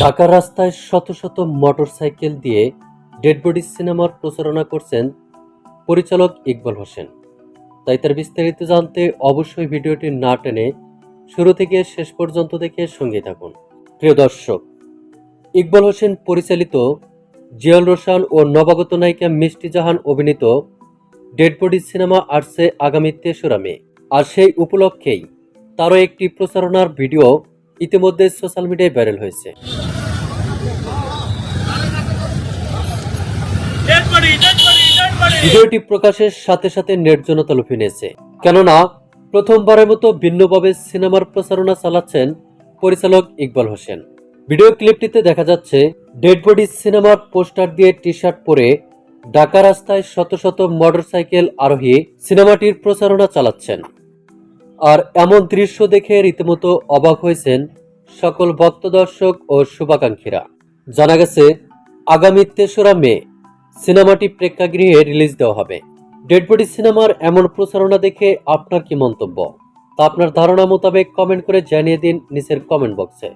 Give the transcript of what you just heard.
ঢাকার রাস্তায় শত শত মোটরসাইকেল দিয়ে ডেড বডি সিনেমার প্রচারণা করছেন পরিচালক ইকবাল হোসেন। তাই তার বিস্তারিত জানতে অবশ্যই ভিডিওটি না টেনে শুরু থেকে শেষ পর্যন্ত দেখে সঙ্গে থাকুন। প্রিয় দর্শক, ইকবাল হোসেন পরিচালিত জিয়াউল রোশান ও নবাগত নায়িকা মিষ্টি জাহান অভিনীত ডেড বডি সিনেমা আসছে আগামী তেসরা মে। আর সেই উপলক্ষেই তারও একটি প্রচারণার ভিডিও ইতিমধ্যে সোশ্যাল মিডিয়ায় ভাইরাল হয়েছে. ভিডিওটি প্রকাশের সাথে সাথে নেট জনতা লুফে নিয়েছে। কেননা, প্রথমবারের মতো ভিন্নভাবে সিনেমার প্রচারণা চালাচ্ছেন পরিচালক ইকবাল হোসেন। ভিডিও ক্লিপটিতে দেখা যাচ্ছে, ডেড বডি সিনেমার পোস্টার দিয়ে টি শার্ট পরে ঢাকা রাস্তায় শত শত মোটরসাইকেল আরোহী সিনেমাটির প্রচারণা চালাচ্ছেন। আর এমন দৃশ্য দেখে রীতিমতো অবাক হয়েছেন সকল ভক্ত দর্শক ও শুভাকাঙ্ক্ষীরা। জানা গেছে, আগামী তেসরা মে সিনেমাটি প্রেক্ষাগৃহে রিলিজ দেওয়া হবে। ডেড বডি সিনেমার এমন প্রচারণা দেখে আপনার কি মন্তব্য? তা আপনার ধারণা মোতাবেক কমেন্ট করে জানিয়ে দিন নিচের কমেন্ট বক্সে।